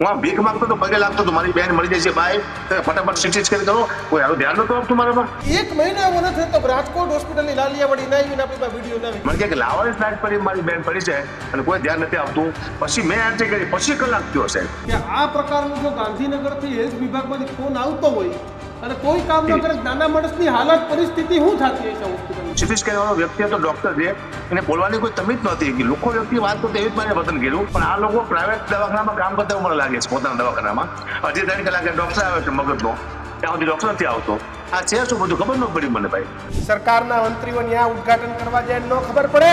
હું આમ ભીખ માંગતો તો પગે લાગતો તો મારી બેન મળી જાય છે ભાઈ ફટાફટ સિટી સ્કેન કરો. કોઈ આનું ધ્યાન નતું આપતું મારા પર. એક મહિનો એવો નથી કે રાજકોટ હોસ્પિટલની લાલિયાવાડી ના આવીને આપણી પાસે વીડિયો ના મને કે લાવાની ફ્લાઇટ પડી મારી બેન પડી છે અને કોઈ ધ્યાન નથી આપતું પછી મેં આજે કરી પછી કલાક થયો છે કે આ પ્રકારનું જો ગાંધીનગરથી હેલ્થ વિભાગમાંથી ફોન આવતો હોય અને કોઈ કામ ન કરે નાના માણસની હાલત પરિસ્થિતિ શું થતી હશે હોસ્પિટલની સીટી સ્કેન વાળો વ્યક્તિ હતો ડોક્ટર છે એને બોલવાની કોઈ તમીજ નહોતી કે લોકો વ્યક્તિ વાત કરતો એવી જ મારે વતન કર્યું. પણ આ લોકો પ્રાઇવેટ દવાખાનામાં કામ કરતા એવું મને લાગે છે પોતાના દવાખાનામાં. અઢી ત્રણ કલાકે ડોક્ટર આવે છે મગજનો. ત્યાં સુધી ડોક્ટર નથી આવતો. આ છે શું બધું ખબર ન પડી મને ભાઈ? સરકારના મંત્રીઓ ત્યાં ઉદ્ઘાટન કરવા જાય ન ખબર પડે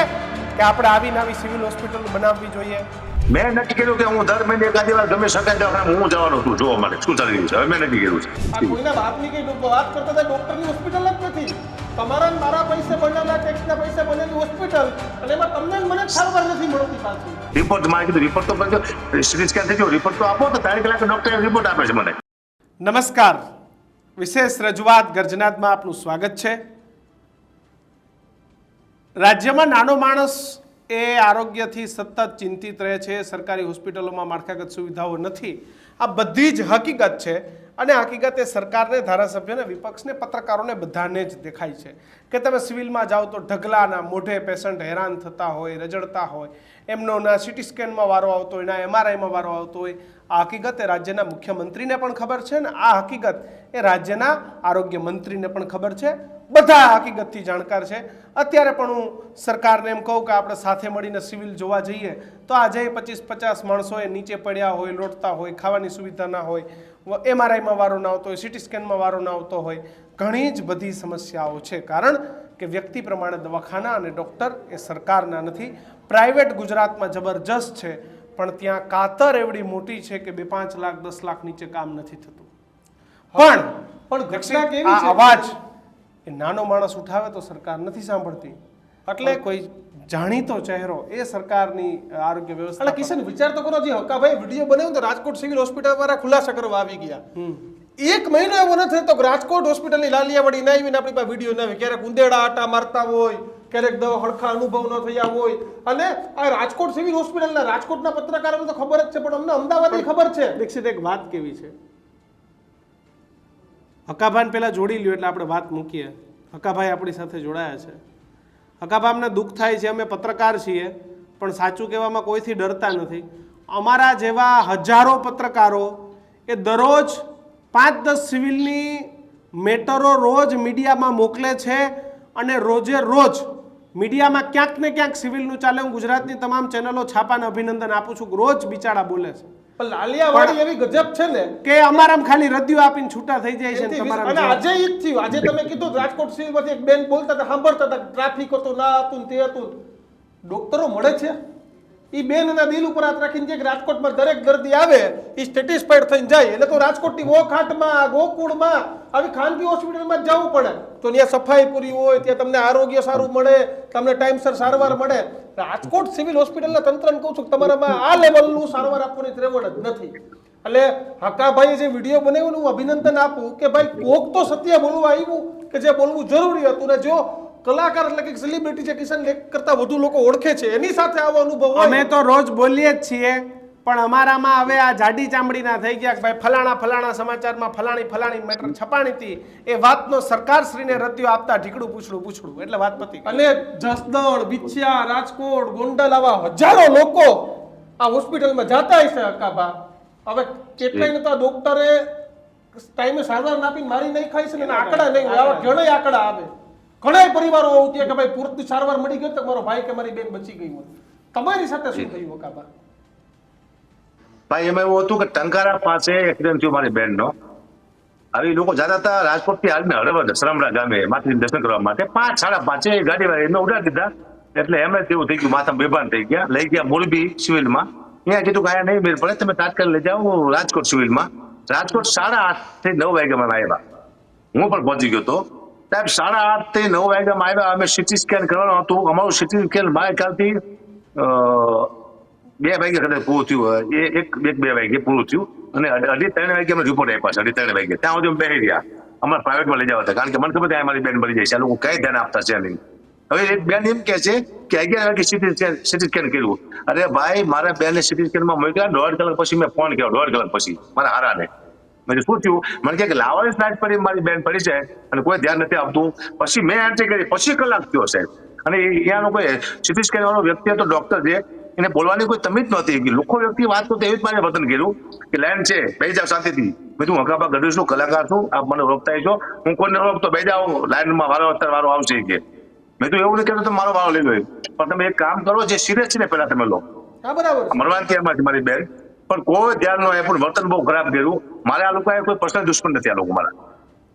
કે આપણે આવી નવી સિવિલ હોસ્પિટલ બનાવવી જોઈએ. મેં નક્કી કર્યું કે હું દર મહિને એકાદ વાર ગમે શકાય દવાખાનામાં હું જવાનો છું. જોવા માટે શું ચાલી રહ્યું છે? હવે મેં નક્કી કર્યું છે કોઈના બાપની કઈ વાત કરતા હતા ડોક્ટરની હોસ્પિટલ જ નથી. તમારા મારા પૈસે બનેલા ટેક્સના પૈસે બનેલી હોસ્પિટલ અને એમાં તમને મને સારવાર નથી મળતી પાછી. રિપોર્ટ મારે કીધું રિપોર્ટ તો કરજો સિટી સ્કેન થઈ ગયો રિપોર્ટ તો આપો તો તારી કલાકે ડોક્ટર રિપોર્ટ આપે છે મને. નમસ્કાર. વિશેષ રજૂઆત ગર્જનાથમાં આપનું સ્વાગત છે. રાજ્યમાં નાનો માણસ એ આરોગ્યથી સતત ચિંતિત રહે છે, સરકારી હોસ્પિટલોમાં માળખાગત સુવિધાઓ નથી. આ બધી જ હકીકત છે અને હકીકત એ સરકારને, ધારાસભ્યને, વિપક્ષને, પત્રકારોને બધાને જ દેખાય છે કે તમે સિવિલમાં જાઓ તો ઢગલાના મોઢે પેશન્ટ હેરાન થતા હોય, રજડતા હોય. એમનો ના સિટી સ્કેનમાં વારો આવતો હોય, ના એમઆરઆઈમાં વારો આવતો હોય. આ હકીકત એ રાજ્યના મુખ્યમંત્રીને પણ ખબર છે ને આ હકીકત એ રાજ્યના આરોગ્ય મંત્રીને પણ ખબર છે. બધા હકીકતથી જાણકાર છે. અત્યારે પણ હું સરકારને એમ કહું કે આપણે સાથે મળીને સિવિલ જોવા જઈએ તો આજે પચીસ પચાસ માણસો એ નીચે પડ્યા હોય લોટતા હોય ખાવાની સુવિધા ના હોય એમઆરઆઈમાં વારો ના આવતો હોય સિટી સ્કેનમાં વારો ના આવતો હોય ઘણી જ બધી સમસ્યાઓ છે. કારણ કે વ્યક્તિ પ્રમાણે દવાખાના અને ડૉક્ટર એ સરકારના નથી. પ્રાઇવેટ ગુજરાતમાં જબરજસ્ત છે પણ ત્યાં કાતર એવડી મોટી છે કે બે પાંચ લાખ દસ લાખ નીચે કામ નથી થતું. પણ પણ ઘટના કેવી છે? અવાજ એ નાનો માણસ ઉઠાવે તો સરકાર નથી સાંભળતી. એટલે કોઈ જાણીતો ચહેરો એ સરકારની આરોગ્ય વ્યવસ્થા એટલે કિશન વિચાર તો કરો જે હકાભાઈ વીડિયો બનાવ્યો તો રાજકોટ સિવિલ હોસ્પિટલ વાળા ખુલાસા કરવા આવી ગયા. એક મહિનો એવો નથી તો રાજકોટ હોસ્પિટલની લાલિયાવાડી ના આવીને આપણી પાસે વીડિયો ના આવે ક્યારેક ઉંદેડા આટા મારતા હોય ક્યારેક દવા હડખા અનુભવ ન થયા હોય. અને આ રાજકોટ સિવિલ હોસ્પિટલના રાજકોટના પત્રકારોને તો ખબર જ છે પણ અમને અમદાવાદની ખબર છે. દીક્ષિત એક વાત કેવી છે? હકાભાન પહેલાં જોડી લ્યો એટલે આપણે વાત મૂકીએ. હકાભાઈ આપણી સાથે જોડાયા છે. હકાભા અમને દુઃખ થાય છે, અમે પત્રકાર છીએ, પણ સાચું કહેવામાં કોઈથી ડરતા નથી. અમારા જેવા હજારો પત્રકારો એ દરરોજ પાંચ દસ સિવિલની મેટરો રોજ મીડિયામાં મોકલે છે અને રોજે રોજ મીડિયામાં ક્યાંક ને ક્યાંક સિવિલનું ચાલે. હું ગુજરાતની તમામ ચેનલો છાપાને અભિનંદન આપું છું. રોજ બિચારા બોલે છે. પણ લાલિયાવાડી એવી ગજબ છે ને કે અમારામ ખાલી રદિયો આપીને છૂટા થઈ જાય છે તમારામ અને. આજે ઈ જ થયું આજે તમે કીધું રાજકોટ રાજકોટ સિવિલમાંથી એક બેન બોલતા હતા સાંભળતા હતા ટ્રાફિક હતું ના હતું તે હતું ડોક્ટરો મળે છે ઈ બેન એના દિલ ઉપર હાથ રાખીને જે રાજકોટમાં દરેક દર્દી આવે એ સ્ટેટિસ્ફાઈડ થઈને જાય. એટલે તો રાજકોટની ઓખાટમાં ગોકુળમાં, આવી ખાનગી હોસ્પિટલમાં જવું પડે. તો ત્યાં સફાઈ પૂરી હોય, ત્યાં તમને આરોગ્ય સારું મળે, તમને ટાઈમસર સારવાર મળે. રાજકોટ સિવિલ હોસ્પિટલના તંત્રને કહું છું તમારામાં આ લેવલનું સારવાર આપવાની ત્રેવડ જ નથી. એટલે હકાભાઈએ જે વીડિયો બનાવ્યો હું અભિનંદન આપું કે ભાઈ કોક તો સત્ય બોલવા આવ્યું કે જે બોલવું જરૂરી હતું ને જો કલાકાર એટલે કે સેલિબ્રિટી છે કિશન લેખ કરતા વધુ લોકો ઓળખે છે એની સાથે આવો અનુભવ હોય. અમે તો રોજ બોલીએ જ છીએ પણ અમારામાં હવે આ જાડી ચામડીના થઈ ગયા કે ભાઈ ફલાણા ફલાણા સમાચારમાં ફલાણી ફલાણી મેટર છપાણી હતી એ વાતનો સરકારશ્રીને રદ્યો આપતા ઢીકડું પૂછડું પૂછડું એટલે વાત પતી અને જસદણ બિછિયા રાજકોટ ગોંડલ આવા હજારો લોકો આ હોસ્પિટલમાં જાતા હશે અકાબા હવે કેટલાય તો ડોક્ટરે ટાઈમે સારવાર ના આપીને મારી નહીં ખાઈ છે ને એના આંકડા નહીં આવા ઘણા આંકડા આવે. ઘણા પરિવારો આવું કે ભાઈ પૂરતી સારવાર મળી ગઈ તો મારો ભાઈ કે મારી બેન બચી ગઈ હોય. તમારી સાથે શું થયું હકાભા ભાઈ એમાં એવું હતું કે ટંકારા પાસે એક્સિડન્ટ થયો મારી બેનનો. આવી લોકો જતા હતા રાજકોટથી હાલને હળવદ શ્રમડા ગામે. માતાજી દર્શન કરવા માટે પાંચ સાડા પાંચે ગાડી વાળા એમને ઉડાડી દીધા. એટલે એમને તેવું થઈ ગયું માથા બેભાન થઈ ગયા. લઈ ગયા મોરબી સિવિલમાં. ત્યાં કીધું કે આયા નહીં મેળ પડે. તમે તાત્કાલિક લઈ જાઓ રાજકોટ સિવિલમાં. રાજકોટ સાડા આઠથી નવ વાગ્યામાં આવ્યા. હું પણ પહોંચી ગયો હતો. સાહેબ સાડા આઠથી નવ વાગ્યામાં આવ્યા. અમે સીટી સ્કેન કરવાનું હતું. અમારું સીટી સ્કેન ખ્યાલથી અ, બે વાગે કદાચ પૂરું થયું એ એક એક બે વાગે પૂરું થયું. અને અઢી ત્રણ વાગે અમે રિપોર્ટ આપ્યા છે. અઢી ત્રણ વાગે ત્યાં સુધી અમે બેસી રહ્યા. અમારે પ્રાઇવેટમાં લઈ જવા કારણ કે મને ખબર ત્યાં મારી બેન મરી જાય છે. લોકો કઈ ધ્યાન આપતા છે નહીં. હવે એક બેન એમ કે છે કે અગિયાર વાગે સીટી સીટી સ્કેન કર્યું. અરે ભાઈ મારા બેન સીટી સ્કેનમાં મોકલ્યા દોઢ કલાક પછી મેં ફોન કર્યો. દોઢ કલાક પછી. મારા હારાને. મેં શું થયું? મને કે લાવાની ફ્લાઇટ પડી મારી બેન પડી છે અને કોઈ ધ્યાન નથી આપતું. પછી મેં એન્ટ્રી કરી પછી કલાક થયો સાહેબ. અને ત્યાંનો કોઈ સીટી સ્કેન વાળો વ્યક્તિ હતો ડોક્ટર છે એને બોલવાની કોઈ તમીજ નહોતી. કે લોકો વ્યક્તિ વાત કરતો એવી જ મારે વતન કર્યું કે લાઈન છે બે જાવ શાંતિથી. મેં તું હકાબા ગઢવીશ છું કલાકાર છું આપ મને રોકતા છો. હું કોઈને રોકતો બે જાઓ લાઈનમાં વારો અત્યારે વારો આવશે કે. મેં તો એવું નહીં કહેતો તો મારો વારો લઈ લો. પણ તમે એક કામ કરો જે સિરિયસ છે ને પેલા તમે લો. બરાબર. મરવાની ત્યારમાં મારી બેન. પણ કોઈ ધ્યાન ન આપ્યું વર્તન બહુ ખરાબ કર્યું. મારે આ લોકોએ કોઈ પર્સનલ દુશ્મન નથી આ લોકો મારા.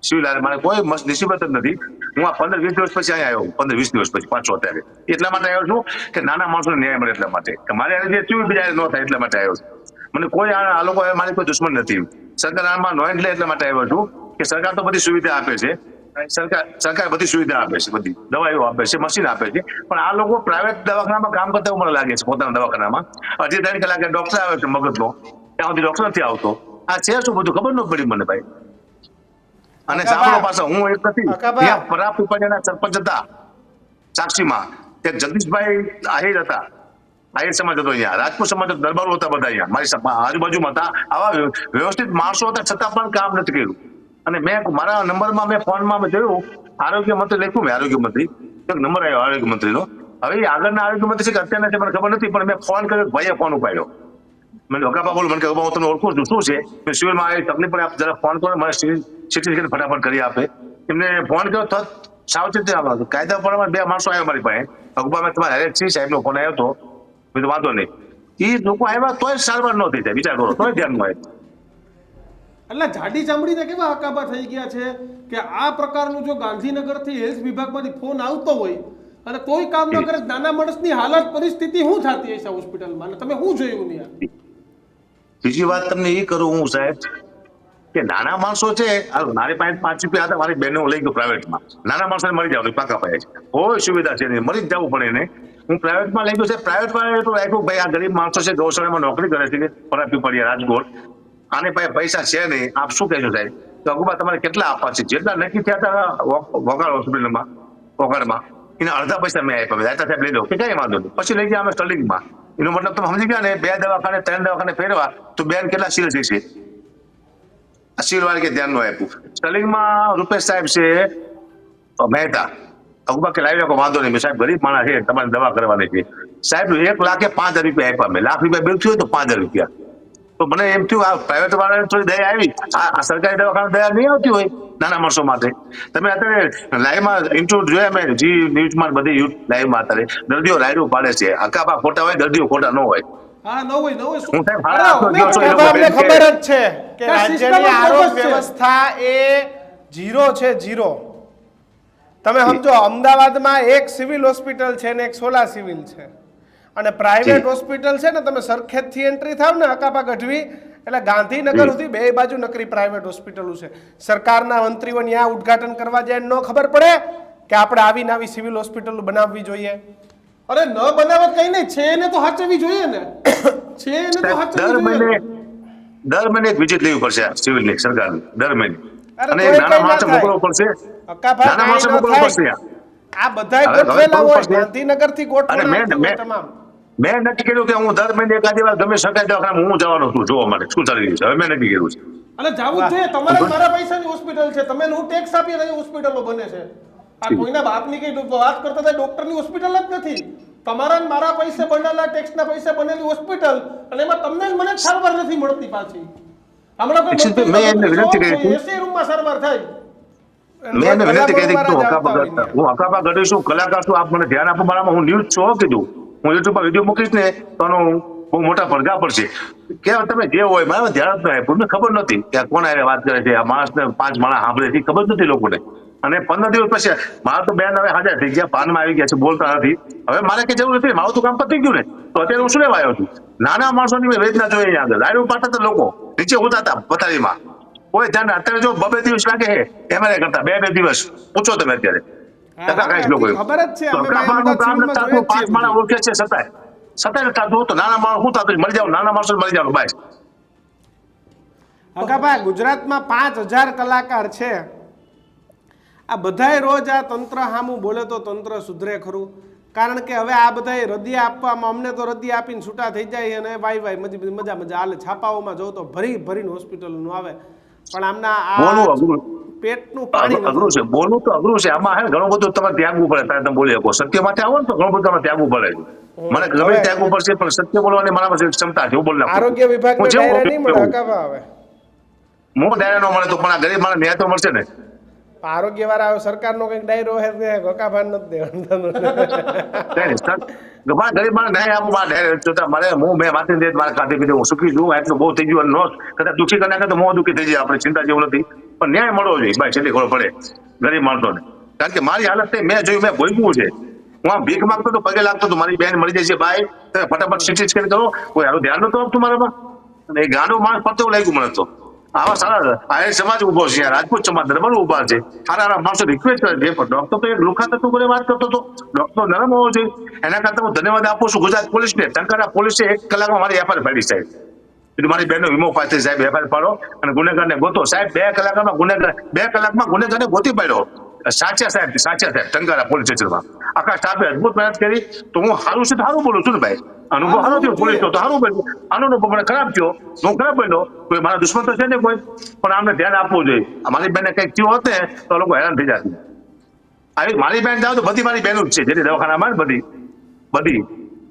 સિવિલ મારે કોઈ મસ્ત નિસીબત જ નથી. હું આ પંદર વીસ દિવસ પછી અહીંયા આવ્યો પંદર વીસ દિવસ પછી, પાંચસો અત્યારે. એટલા માટે આવ્યો છું કે નાના માણસોને ન્યાય મળે એટલા માટે. કે મારે જે થયું બીજા ન થાય એટલા માટે આવ્યો છું. મને કોઈ આ લોકો મારી કોઈ દુશ્મન નથી. સરકાર આમાં નોંધ લે એટલા માટે આવ્યો છું કે સરકાર તો બધી સુવિધા આપે છે. સરકાર સરકાર બધી સુવિધા આપે છે બધી દવાઈઓ આપે છે મશીન આપે છે. પણ આ લોકો પ્રાઇવેટ દવાખાનામાં કામ કરતા મને લાગે છે પોતાના દવાખાનામાં. અઢી ત્રણ કલાકે ડોક્ટર આવે છે મગજનો. ત્યાં સુધી ડોક્ટર નથી આવતો. આ છે શું બધું? ખબર ન પડી મને ભાઈ. અને. સાંભળો પાછો હું એક નથી. ત્યાં પરાપ પીપળિયાના સરપંચ હતા સાક્ષીમાં. તે જગદીશભાઈ આહિર હતા. આહિર સમાજ હતો અહીંયા. રાજપૂત સમાજ દરબારો હતા બધા અહીંયા. મારી આજુબાજુમાં હતા. આવા વ્યવસ્થિત માણસો હતા છતાં પણ કામ નથી કર્યું. અને મેં મારા નંબરમાં મેં ફોનમાં મેં જોયું, આરોગ્ય મંત્રી લખ્યું મેં આરોગ્ય મંત્રી? નંબર આવ્યો આરોગ્ય મંત્રીનો. હવે આગળના આરોગ્ય મંત્રી છે કે અત્યારના છે, મને ખબર નથી, પણ મેં ફોન કર્યો ભાઈએ ફોન ઉપાડ્યો. મને હકાપા બોલું મને કે હું તમને ઓળખું છું, શું છે? મેં સિવિલમાં આવી તકલીફ પણ આપ જરા ફોન કરો, મને સિટી સ્કેન ફટાફટ કરી આપે. એમને ફોન કર્યો તો સાવચેતી આવવા કાયદા પ્રમાણે બે માણસો આવ્યા મારી પાસે. અકબા મેં તમારે હરેક સિંહ સાહેબનો ફોન આવ્યો હતો. મેં તો વાંધો નહીં. એ લોકો આવ્યા તોય સારવાર ન થઈ જાય, વિચાર કરો, તોય ધ્યાન હોય એટલે જાડી ચામડીને કેવા હકાબા થઈ ગયા છે કે આ પ્રકારનું જો ગાંધીનગરથી હેલ્થ વિભાગમાંથી ફોન આવતો હોય અને કોઈ કામ ન કરે, નાના માણસની હાલત, પરિસ્થિતિ શું થતી હશે હોસ્પિટલમાં? તમે શું જોયું નહીં બીજી વાત તમને એ કરું હું, સાહેબ, કે નાના માણસો છે મારી પાસે પાંચ રૂપિયા હતા, મારી બહેનો લઈ ગયો પ્રાઇવેટમાં. નાના માણસોને મરી જાવ, પાકા પાયા છે. કોઈ સુવિધા છે નહીં મરી જ જવું પડે એને. હું પ્રાઇવેટમાં લઈ ગયો છે પ્રાઇવેટમાં એટલું રાખ્યું ભાઈ આ ગરીબ માણસો છે, ગૌશાળામાં નોકરી કરે છે પરા પડી રાજકોટ આની પાસે પૈસા છે નહીં. આપ શું કહેશો સાહેબ? તો અગુબા, તમારે કેટલા આપવા છે? જેટલા નક્કી થયા હતા વો- વોકાળ હોસ્પિટલમાં વોકાળમાં એના અડધા પૈસા મેં આપ્યા. દાતા સાહેબ લઈ લો કે કઈ વાંધો નહીં. પછી લઈ ગયા અમે સ્ટર્લિંગમાં એનો મતલબ તમે સમજી ગયા ને, બે દવાખાને, ત્રણ દવાખાને ફેરવા, તો બેન કેટલા સિરિયસ છે આ સિવિલ કે ધ્યાન ન આપ્યું. સ્ટર્લિંગમાં રૂપેશ સાહેબ છે મહેતા. અગુબા કે લાવી રાખો વાંધો નહીં. સાહેબ ગરીબ માણસ છે, તમારે દવા કરવાની છે. સાહેબ, એક લાખે પાંચ હજાર રૂપિયા આપ્યા. મેં લાખ રૂપિયા બિલ થયું તો પાંચ હજાર રૂપિયા. તો મને એમ થયું આ પ્રાઇવેટ વાળાને થોડી દયા આવી. આ સરકારી દવાખાના દયા નહીં આવતી હોય નાના માણસો માટે. તમે અત્યારે લાઈવમાં ઇન્ટરવ્યુ જોયા મેં જી ન્યૂઝમાં બધી લાઈવમાં અત્યારે. દર્દીઓ રાયડું પાડે છે. હકાબા ખોટા હોય દર્દીઓ ખોટા ન હોય. ખબર જ છે કે રાજ્યની આરોગ્ય વ્યવસ્થા એ જીરો છે જીરો તમે સમજો અમદાવાદમાં એક સિવિલ હોસ્પિટલ છે ને એક સોલા સિવિલ છે. અને પ્રાઇવેટ હોસ્પિટલ છે ને તમે સરખેજથી એન્ટ્રી થાવ ને અકાપા ગઢવી એટલે ગાંધીનગર. સુધી બે બાજુ નકરી પ્રાઇવેટ હોસ્પિટલો છે. સરકારના મંત્રીઓ ત્યાં ઉદ્ઘાટન કરવા જાય ન ખબર પડે કે આપણે આવી ને આવી સિવિલ હોસ્પિટલો બનાવવી જોઈએ. અરે ન બનાવે કઈ નહીં છે એને તો હાચવી જોઈએ ને. છે એને તો હાચવી દર મહિને જોઈએ દર મહિને એક વિઝિટ લેવી પડશે આ સિવિલની સરકારની દર મહિને. અને નાના માણસે મોકલવો પડશે. નાના માણસે ન પડશે આ. બધાય હવે ગોઠવેલા હોય ગાંધીનગરથી ગોઠવેલા તમામ. મેં નક્કી કર્યું કે હું દર મહિને એકાદી વાર ગમે શકાય દવાખાનામાં હું જવાનો છું જોવા માટે શું ચાલી રહ્યું છે? હવે મેં નક્કી કર્યું છે. અને જાવું જોઈએ તમારે મારા પૈસાની હોસ્પિટલ છે. તમે હું ટેક્સ આપી રહી હોસ્પિટલો બને છે. આ કોઈના બાપની કઈ વાત કરતા હતા ડોક્ટરની હોસ્પિટલ જ નથી. તમારા મારા પૈસે બનેલા ટેક્સના પૈસે બનેલી હોસ્પિટલ અને એમાં તમને જ મને સારવાર નથી મળતી પાછી. હમણાં કોઈ મેં એમને વિનંતી કરી. એસી રૂમમાં સારવાર થાય. મેં એને વિનંતી કરી કે હું હકાબા ગડીશું છું કલાકાર છું આપ મને ધ્યાન આપો મારામાં હું ન્યૂઝ છો કીધું. હું યુટ્યુબમાં વીડિયો મૂકીશ ને તો બહુ મોટા પડઘા પડશે. કે તમે જે હોય મારે ધ્યાન જ ન ખબર નથી કે કોણ હારે વાત કરે છે. આ માણસને પાંચ માણસ સાંભળે છે. ખબર નથી લોકોને. અને પંદર દિવસ પછી મારા તો બેન હવે હાજર થઈ ગયા. પાનમાં આવી ગયા છે. બોલતા નથી. હવે મારે કઈ જરૂર નથી. મારું તો કામ પતી ગયું ને. તો અત્યારે હું શું લેવા આવ્યો છું? નાના માણસોની મેં વેદના જોઈ આગળ. લાડુ પાડતા હતા લોકો નીચે ઉતા હતા પથારીમાં. કોઈ ધ્યાન અત્યારે જો બબે દિવસ લાગે છે એમએલએ કરતા. બે બે દિવસ. પૂછો તમે અત્યારે. ટકા લોકો ખબર જ છે, બધા નથી સિવિલમાં થતું, પાંચ જોઈએ જ છીએ. માણસ ઓળખે છે સતાય. સતાય નથી થતું નાના માણસ શું થતું મરી જાવ નાના માણસો મરી જવાનું બાય અગાભાઈ ગુજરાતમાં પાંચ હજાર કલાકાર છે. આ બધાય રોજ આ તંત્ર સામું બોલે તો તંત્ર સુધરે ખરું. કારણ કે હવે આ બધાય રદિયા આપવામાં અમને તો રદિયા આપીને છૂટા થઈ જાય અને વાય વાય મજી મજા હાલે છાપાઓમાં જોઉં તો ભરી ભરીને હોસ્પિટલનું આવે. પણ આમના આ પેટનું પાણી અઘરું છે. બોલવું તો અઘરું છે. આમાં હે ઘણું બધું તમારે ત્યાગવું પડે ત્યારે તમે બોલી શકો. સત્ય માટે આવો ને તો ઘણું બધું તમારે ત્યાગવું પડે. મને ગમે ત્યાગવું પડશે પણ સત્ય બોલવાની મારા પાસે ક્ષમતા છે? હું બોલી આરોગ્ય વિભાગને હું જેવું નહીં મળે. હકાવા આવે. હું ડાયરા ન મળે તો પણ આ ગરીબ માણસ ન્યાય તો મળશે ને. આરોગ્ય વાળા સરકારનો કંઈક ડાયરો હે તે ગોકાભાન નથી દેવાનું નહીં, ગરીબ માણસ ન્યાય આપું મારા ડાયરા જોતા મારે હું મેં માથે દે મારા ખાતે પીધે હું સુખી છું એટલું બહુ થઈ ગયું નો કદાચ દુઃખી નાખે તો મોં દુઃખી થઈ જાય આપણે ચિંતા જેવું નથી. પણ ન્યાય મળવો જોઈએ. ભાઈ, છેલ્લી ખોળ પડે. ગરીબ માણસોને. કારણ કે મારી હાલત મેં જોયું, મેં ભોગવું છે. હું આમ ભીખ માંગતો હતો, પગે લાગતો તો મારી બેન મળી જાય છે, ભાઈ, તમે ફટાફટ સિટી કરી કરો કોઈ હારું ધ્યાન નતું આપતું મારામાં. અને એ ગાંડો માણસ પડતો લાગ્યું મને તો. આવા સારા આયર સમાજ ઊભો છે, આ રાજપૂત સમાજ દરબાર ઊભા છે. સારા સારા માણસો રિક્વેસ્ટ કરે છે. પણ ડોક્ટર તો એક લુખા તત્વ કરે વાત કરતો હતો. ડોક્ટર નરમ હોવો જોઈએ. એના કરતા હું ધન્યવાદ આપું છું ગુજરાત પોલીસને. ટંકારા પોલીસે એક કલાકમાં મારી એફઆઈઆર ફાડી સાહેબ એટલે મારી બેનનો વીમો થઈ સાહેબ એફઆઈઆર પાડો અને ગુનેગારને ગોતો. સાહેબ બે કલાકમાં ગુનેગાર બે કલાકમાં ગુનેગારને ગોતી પાડ્યો. સાચા સાહેબ સાચા સાહેબ ટંકારા પોલીસ સ્ટેશનમાં. આખા સ્ટાફે અદભુત મહેનત કરી. તો હું સારું છે તો સારું બોલું છું ને ભાઈ? અનુભવ સારો થયો પોલીસ તો સારું બન્યું આનો અનુભવ મને ખરાબ થયો. હું ખરાબ બન્યો. કોઈ મારા દુશ્મન તો છે ને કોઈ? પણ આમને ધ્યાન આપવું જોઈએ. મારી બેને કંઈક થયું હોત ને તો લોકો હેરાન થઈ જાત. આવી મારી બેન જાવ તો બધી મારી બહેનો જ છે. જેની દવાખાનામાં બધી બધી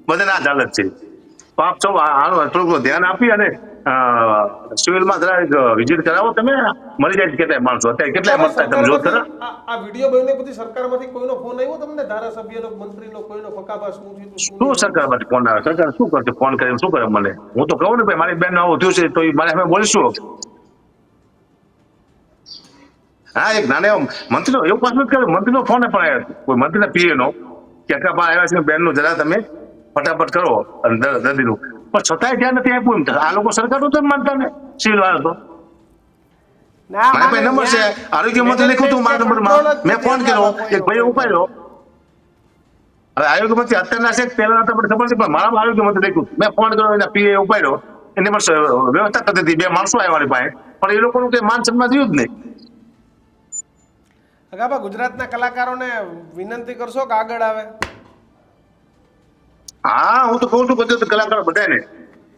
બધાને આ જ હાલત છે. આપ સૌ થોડું ધ્યાન આપી અને સિવિલ સિવિલમાં જરા વિઝિટ કરાવો. તમે મળી જાય કેટલા કેટલાય માણસો. અત્યારે કેટલાય મળતા તમે જો ખરા આ વીડિયો બન્યો પછી સરકારમાંથી કોઈનો ફોન આવ્યો તમને? ધારાસભ્યનો મંત્રીનો કોઈનો ફકાબા શું થયું શું શું સરકાર માટે ફોન આવે? સરકાર શું કરશે? ફોન કરીને શું કરે મને? હું તો કહું ને ભાઈ મારી બેન આવું થયું છે તો એ મારે અમે બોલીશું. હા એક નાના એવો મંત્રીનો એવું પાછું કરે મંત્રીનો ફોન પણ આવ્યો. કોઈ મંત્રીના પીએ નો કે અક્કા આવ્યા છે બેનનું જરા તમે ફટાફટ કરો અને દર્દીનું પણ છતાંય ધ્યાન નથી આપ્યું એમ આ લોકો સરકાર તો માનતા ને? સિવિલ વાળા તો. ના, મારા પાસે નંબર છે. આરોગ્ય મંત્રી લખ્યું હતું મારા નંબરમાં મેં. ફોન કર્યો. એક ભાઈ ઉપાડ્યો. હવે આરોગ્ય મંત્રી અત્યારના છે કે તો ખબર છે પણ મારા આરોગ્ય મંત્રી લખ્યું મેં ફોન કર્યો એના પીએ ઉપાડ્યો. એની પણ વ્યવસ્થા કરતી હતી બે માણસો આવ્યા પાસે. પણ એ લોકોનું કઈ માન સન્માન થયું જ નહીં. ગુજરાતના કલાકારોને વિનંતી કરશો કે આગળ આવે. હા હું તો કહું છું બધું કલાકારો બધાને.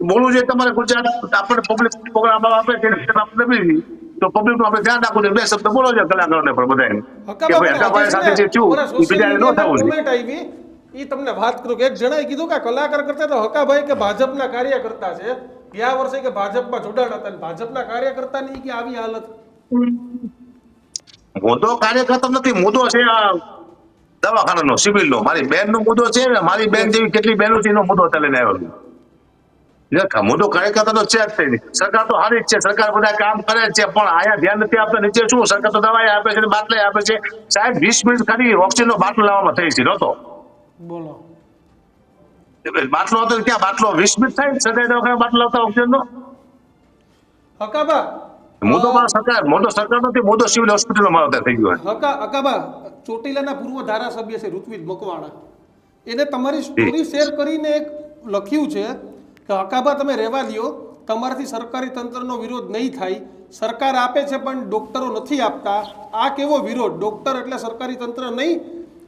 બોલવું જોઈએ તમારે ગુજરાત આપણે પબ્લિક પ્રોગ્રામ આપે છે આપણે બી તો પબ્લિકનું આપણે ધ્યાન રાખવું જોઈએ. બે શબ્દ બોલો છે કલાકારોને પણ બધાને. કે ભાઈ હકાભાઈ સાથે જે થયું એ બીજાને ન થવું જોઈએ. ઈ તમને વાત કરું કે એક જણાએ કીધું કે કલાકાર કરતા તો હકાભાઈ કે ભાજપના કાર્યકર્તા છે. ગયા વર્ષે કે ભાજપમાં જોડાણ હતા ભાજપના કાર્યકર્તા ની કે આવી હાલત? મુદ્દો કાર્યકર્તા નથી મુદ્દો છે આ દવાખાનાનો સિવિલનો. મારી બેનનો મુદ્દો છે ને મારી બેન જેવી કેટલી બહેનો છે એનો મુદ્દો ચાલે લઈને આવ્યો. મુદ્દો કાર્યકર્તા તો ચેક થઈ નહીં. સરકાર તો સારી જ છે. સરકાર બધા કામ કરે છે પણ આયા ધ્યાન નથી આપતા. નીચે શું? સરકાર તો દવાઈ આપે છે બાટલા આપે છે. સાહેબ વીસ મિનિટ ખાલી ઓક્સિજનનો બાટલો લાવવામાં થઈ છે. નતો બોલો. બાટલો હતો ક્યાં? બાટલો વીસ મિનિટ થાય સરકારી દવાખાના બાટલો લાવતા ઓક્સિજનનો? હકાબા મુદ્દો સરકાર મુદ્દો સરકાર નથી મુદ્દો સિવિલ હોસ્પિટલમાં મારો થઈ ગયો હકા હકાબા ચોટીલાના પૂર્વ ધારાસભ્ય છે ઋત્વિજ મકવાણા. એને તમારી સ્ટોરી શેર કરીને એક લખ્યું છે કે હકાબા તમે રહેવા દ્યો તમારાથી સરકારી તંત્રનો વિરોધ નહીં થાય. સરકાર આપે છે પણ ડોક્ટરો નથી આપતા. આ કેવો વિરોધ? ડોક્ટર એટલે સરકારી તંત્ર નહીં.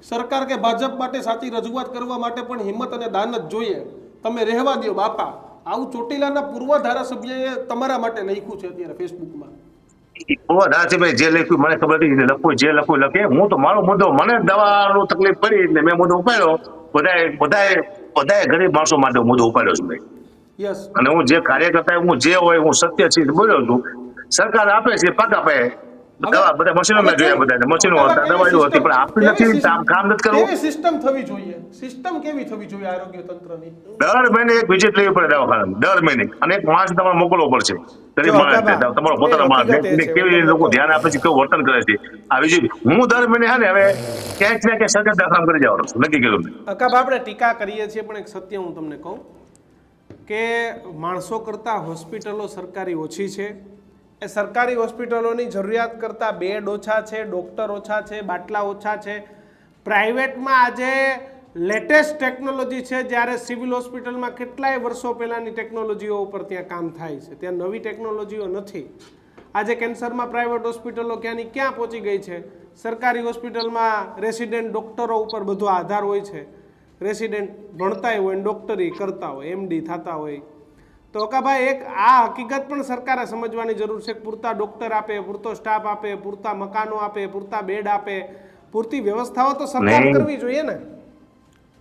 સરકાર કે ભાજપ માટે સાચી રજૂઆત કરવા માટે પણ હિંમત અને દાન જ જોઈએ. તમે રહેવા દ્યો બાપા. આવું ચોટીલાના પૂર્વ ધારાસભ્યએ તમારા માટે લખ્યું છે અત્યારે ફેસબુકમાં ઓ જે લખ્યું મને ખબર નથી લખવું જે લખવું લખે. હું તો મારો મુદ્દો મને દવાનો તકલીફ પડી એટલે મેં મુદ્દો ઉપાડ્યો. બધાએ બધાએ બધાએ ગરીબ માણસો માટે મુદ્દો ઉપાડ્યો છું ભાઈ. યસ અને હું જે કાર્યકર્તા હું જે હોય હું સત્ય છે બોલ્યો છું. સરકાર આપે છે પાક આપે. દવા બધા મશીનો મેં જોયા બધા મશીનો હતા દવાઈઓ હતી પણ આપતી નથી કામ કામ નથી કરવું? કેવી સિસ્ટમ થવી જોઈએ? સિસ્ટમ કેવી થવી જોઈએ આરોગ્ય તંત્રની દર મહિને એક વિઝિટ લેવી પડે દવાખાનામાં દર મહિને. અને એક માણસ તમારે મોકલવો પડશે. ગરીબ માણસ તમારો પોતાનો માણસ હકીકત એ ને છે, કેવી લોકો ધ્યાન આપે છે કેવું વર્તન કરે છે? આ વિઝિટ હું દર મહિને હે ને હવે ક્યાંક ને ક્યાંક સરકાર દવાખાના કરી જવાનો છું નક્કી કર્યું અકાબ આપણે ટીકા કરીએ છીએ પણ એક સત્ય હું તમને કહું કે માણસો કરતાં હોસ્પિટલો સરકારી ઓછી છે. એ સરકારી હોસ્પિટલોની જરૂરિયાત કરતાં બેડ ઓછા છે, ડૉક્ટર ઓછા છે, બાટલા ઓછા છે. પ્રાઇવેટમાં આજે લેટેસ્ટ ટેકનોલોજી છે, જ્યારે સિવિલ હોસ્પિટલમાં કેટલાય વર્ષો પહેલાંની ટેકનોલોજીઓ ઉપર ત્યાં કામ થાય છે. ત્યાં નવી ટેકનોલોજીઓ નથી. આજે કેન્સરમાં પ્રાઇવેટ હોસ્પિટલો ક્યાંની ક્યાં પહોંચી ગઈ છે? સરકારી હોસ્પિટલમાં રેસિડેન્ટ ડૉક્ટરો ઉપર બધો આધાર હોય છે. રેસિડેન્ટ ભણતાય હોય ડૉક્ટરી કરતા હોય એમડી થતા હોય તો અકાભાઈ એક આ હકીકત પણ સરકારે સમજવાની જરૂર છે પૂરતા ડોક્ટર આપે પૂરતો સ્ટાફ આપે પૂરતા મકાનો આપે પૂરતા બેડ આપે. પૂરતી વ્યવસ્થાઓ તો સરકાર કરવી જોઈએ ને.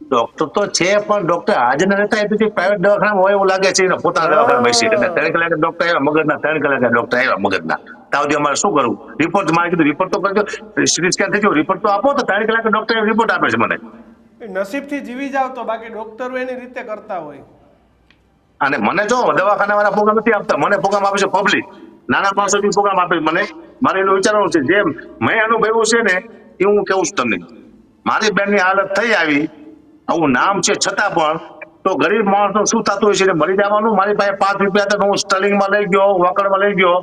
ડોક્ટર તો છે પણ ડોક્ટર આજના રહેતા એથી પ્રાઇવેટ દવાખાના હોય એવું લાગે છે એને પોતાના દવાખાના બેસી અને ત્રણ કલાકે ડોક્ટર આવ્યા મગજના ત્રણ કલાકે ડોક્ટર આવ્યા મગજના. તાવથી અમારે શું કરવું? રિપોર્ટ મારે કીધું રિપોર્ટ તો કરજો. સિટી સ્કેન થઈ ગયો રિપોર્ટ તો આપો તો ત્રણ કલાકે ડોક્ટર રિપોર્ટ આપે છે મને. નસીબથી જીવી જાવ તો બાકી ડોક્ટરો એની રીતે કરતા હોય. અને મને જો દવાખાના વાળા પ્રોગ્રામ નથી આપતા, મને પ્રોગ્રામ આપે છે પબ્લિક નાના માણસો બી પ્રોગ્રામ આપે મને, મારે એનું વિચારવાનું છે, જેમ મેં અનુભવ્યું છે ને, એ હું કેવું છું તમને. મારી બેનની હાલત થઈ આવી. આવું નામ છે છતાં પણ, તો ગરીબ માણસનો શું થતું હોય છે એટલે મરી જવાનું? મારી પાસે પાંચ રૂપિયા હતા હું સ્ટલિંગમાં લઈ ગયો, વોકરમાં લઈ ગયો.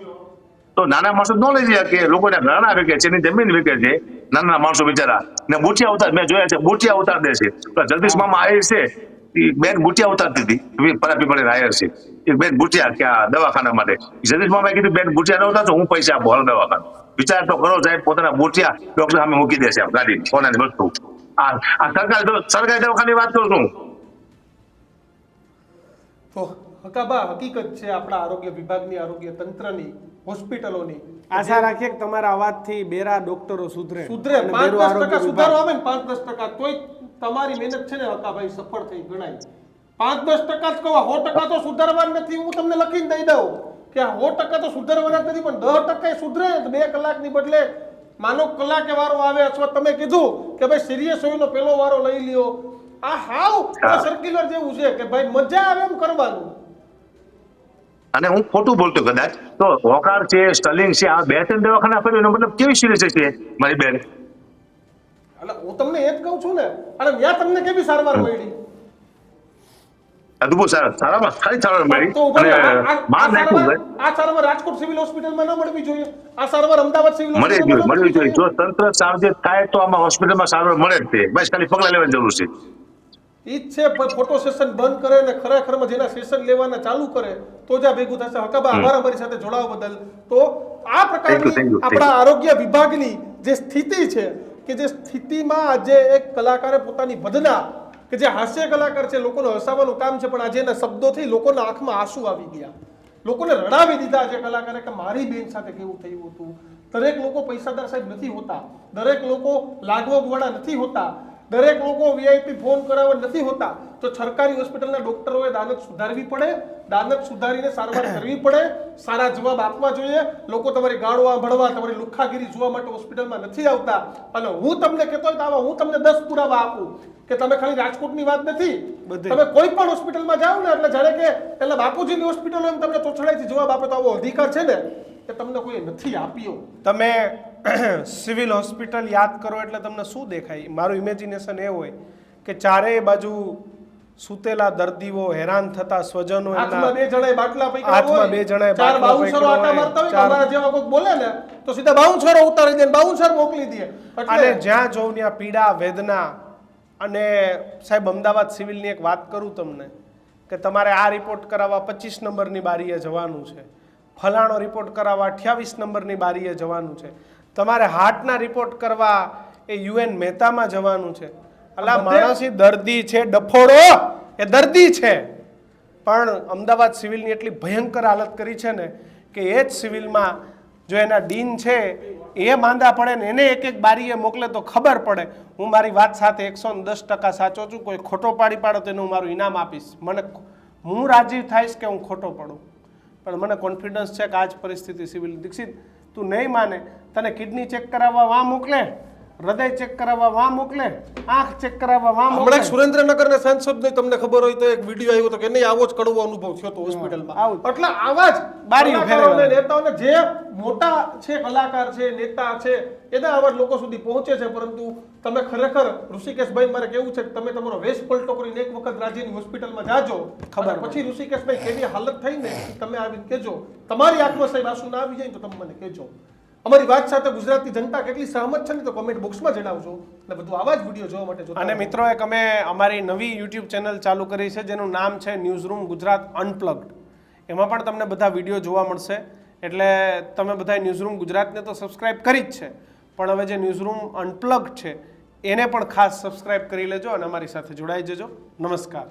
તો નાના માણસો ન લઈ જાય કે લોકોને ઘણા વેકે છે એની જમીન વેકે છે. નાના માણસો બિચારા. ને બુટિયા ઉતાર, મેં જોયા છે બુટિયા ઉતાર દે છે. જગદીશ મામા આવે છે. બેન બુટિયા ઉતારતી હતી. પરાપી પડે પીપળે છે. એક બેન બુટિયા કે આ દવાખાના માટે. જગદીશ મામાએ કીધું, બેન બુટિયા ન ઉતારશો, હું પૈસા આપો હાલ દવાખાનું. વિચાર તો કરો સાહેબ, પોતાના બુટિયા ડોક્ટર સામે મૂકી દેશે ગાડી, સોનાની વસ્તુ. આ સરકાર સરકારી દવાખાની વાત કરું છું હકાબા હકીકત છે આપણા આરોગ્ય વિભાગની, આરોગ્ય તંત્રની. હોસ્પિટલોની. આશા રાખીએ કે તમારા અવાજથી બેરા ડોક્ટરો સુધરે સુધરે. પાંચ દસ ટકા સુધારો આવે ને પાંચ દસ ટકા તોય તમારી મહેનત છે ને હકાભાઈ સફળ થઈ ગણાય. પાંચ દસ ટકા જ કહો સો ટકા તો સુધારવા નથી હું તમને લખીને દઈ દઉં કે આ સો ટકા તો સુધારવાના નથી પણ દસ ટકા સુધરે બે કલાકની બદલે માનો કલાકે વારો આવે અથવા તમે કીધું કે ભાઈ સિરિયસ હોય નો પેલો વારો લઈ લ્યો. આ હાવ સર્ક્યુલર જેવું છે કે ભાઈ મજા આવે એમ કરવાનું. અને હું ખોટું બોલતો કદાચ. તો હોકાર છે સ્ટલિંગ છે આ બે ત્રણ દવાખાના આપ્યો એનો મતલબ કેવી સિરિયસ છે મારી બેન? એટલે હું તમને એ જ કહું છું ને અને ત્યાં તમને કેવી સારવાર મળી? અદભુત સારા સારામાં સારી સારવાર મળી. અને માં નાખ્યું સારવાર આ સારવાર રાજકોટ સિવિલ હોસ્પિટલમાં ન મળવી જોઈએ. આ સારવાર અમદાવાદ સિવિલ મળે જ જોઈએ મળવી જોઈએ. જો તંત્ર સાવચેત થાય તો આમાં હોસ્પિટલમાં સારવાર મળે જ તે. બસ ખાલી પગલા લેવાની જરૂર છે. ઈ જ છે ફોટો સેશન બંધ કરે અને ખરેખરમાં જેના સેશન લેવાના ચાલુ કરે તો જ આ ભેગું થશે. હકાબા આભાર અમારી સાથે જોડાવા બદલ. તો આ પ્રકારની આપણા આરોગ્ય વિભાગની જે સ્થિતિ છે કે જે સ્થિતિમાં આજે એક કલાકારે પોતાની વધના કે જે હાસ્ય કલાકાર છે લોકોને હસાવવાનું કામ છે પણ આજે એના શબ્દોથી લોકોના આંખમાં આંસુ આવી ગયા. લોકોને રડાવી દીધા છે કલાકારે કે મારી બેન સાથે કેવું થયું હતું. દરેક લોકો પૈસાદાર સાહેબ નથી હોતા. દરેક લોકો લાગવગવાળા નથી હોતા. દરેક લોકો વીઆઈપી ફોન કરાવવા નથી હોતા તો સરકારી હોસ્પિટલના ડોક્ટરોએ દાનત સુધારવી પડે દાનત સુધારીને સારવાર કરવી પડે સારા જવાબ આપવા જોઈએ. લોકો તમારી ગાળો ભળવા તમારી લુખ્ખાગીરી જોવા માટે હોસ્પિટલમાં નથી આવતા. અને હું તમને કહેતો હોય તો આવા હું તમને દસ પુરાવા આપું કે તમે ખાલી રાજકોટની વાત નથી. તમે કોઈ પણ હોસ્પિટલમાં જાઓ ને એટલે જાણે કે એટલે બાપુજીની હોસ્પિટલ એમ તમને ચોછડાઈથી જવાબ આપે તો આવો અધિકાર છે ને. કે તમને કોઈ નથી આપ્યો? તમે સિવિલ હોસ્પિટલ યાદ કરો એટલે તમને શું દેખાય? મારું ઇમેજિનેશન એ હોય કે ચારેય બાજુ સુતેલા દર્દીઓ હેરાન થતા સ્વજનો હાથમાં બે જણાએ બાટલા પૈકા હાથમાં બે જણાએ ચાર બાઉન્સરો આટા મારતા હોય અમારા જેવા કોઈક બોલે ને તો સીધા બાઉન્સરો ઉતારી દે બાઉન્સર મોકલી દે. અને જ્યાં જોઉં ત્યાં પીડા વેદના અને સાહેબ અમદાવાદ સિવિલની એક વાત કરું તમને કે તમારે આ રિપોર્ટ કરાવવા પચીસ નંબરની બારીએ જવાનું છે. ફલાણો રિપોર્ટ કરાવવા અઠ્યાવીસ નંબરની બારીએ જવાનું છે. તમારે હાર્ટના રિપોર્ટ કરવા એ યુએન મહેતામાં જવાનું છે. અલા માણસી દર્દી છે ડફોડો! એ દર્દી છે. પણ અમદાવાદ સિવિલની એટલી ભયંકર હાલત કરી છે ને કે એ જ સિવિલમાં જો એના ડીન છે એ માંદા પડે ને એને એક એક બારીએ મોકલે તો ખબર પડે. હું મારી વાત સાથે એકસો દસ ટકા સાચો છું કોઈ ખોટો પાડી પાડો તેનું હું મારું ઇનામ આપીશ. મને હું રાજી થઈશ કે હું ખોટો પડું? પણ મને કોન્ફિડન્સ છે કે આ જ પરિસ્થિતિ સિવિલ દીક્ષિત તું નહીં માને, તને કિડની ચેક કરાવવા વાં મોકલે? હૃદય ચેક કરાવવા વા મોકલે આંખ ચેક કરાવવા વાં હમણાં મોકલે. ને સુરેન્દ્રનગરના સાંસદને તમને ખબર હોય તો એક વીડિયો આવ્યો હતો કે નહીં આવો જ કડવો અનુભવ થયો તો હોસ્પિટલમાં. એટલે આવા જ બારી કલાકારોને, નેતાઓને જે મોટા છે કલાકાર છે નેતા છે એના આવા લોકો સુધી પહોંચે છે પરંતુ તમે ખરેખર ઋષિકેશભાઈ મારે કેવું છે કે તમે તમારો વેશ પલટો કરીને એક વખત રાજ્યની હોસ્પિટલમાં જાજો. ખબર પછી ઋષિકેશભાઈ કેવી હાલત થઈ ને તમે આવીને કહેજો. તમારી આંખમાં સાહેબ આંસુ ના આવી જાય તો તમે મને કહેજો. અમારી વાત સાથે ગુજરાતની જનતા કેટલી સહમત છે ને તો કોમેન્ટ બોક્સમાં જણાવજો. અને બધું આવા જ વીડિયો જોવા માટે અને. મિત્રો એક અમે અમારી નવી યુટ્યુબ ચેનલ ચાલુ કરી છે જેનું નામ છે ન્યૂઝ રૂમ ગુજરાત અનપ્લગ્ડ એમાં પણ તમને બધા વીડિયો જોવા મળશે. એટલે તમે બધા ન્યૂઝરૂમ ગુજરાતને તો સબસ્ક્રાઇબ કરી જ છે. પણ હવે જે ન્યૂઝરૂમ અનપ્લગ છે એને પણ ખાસ સબસ્ક્રાઇબ કરી લેજો અને અમારી સાથે જોડાઈ જજો. નમસ્કાર.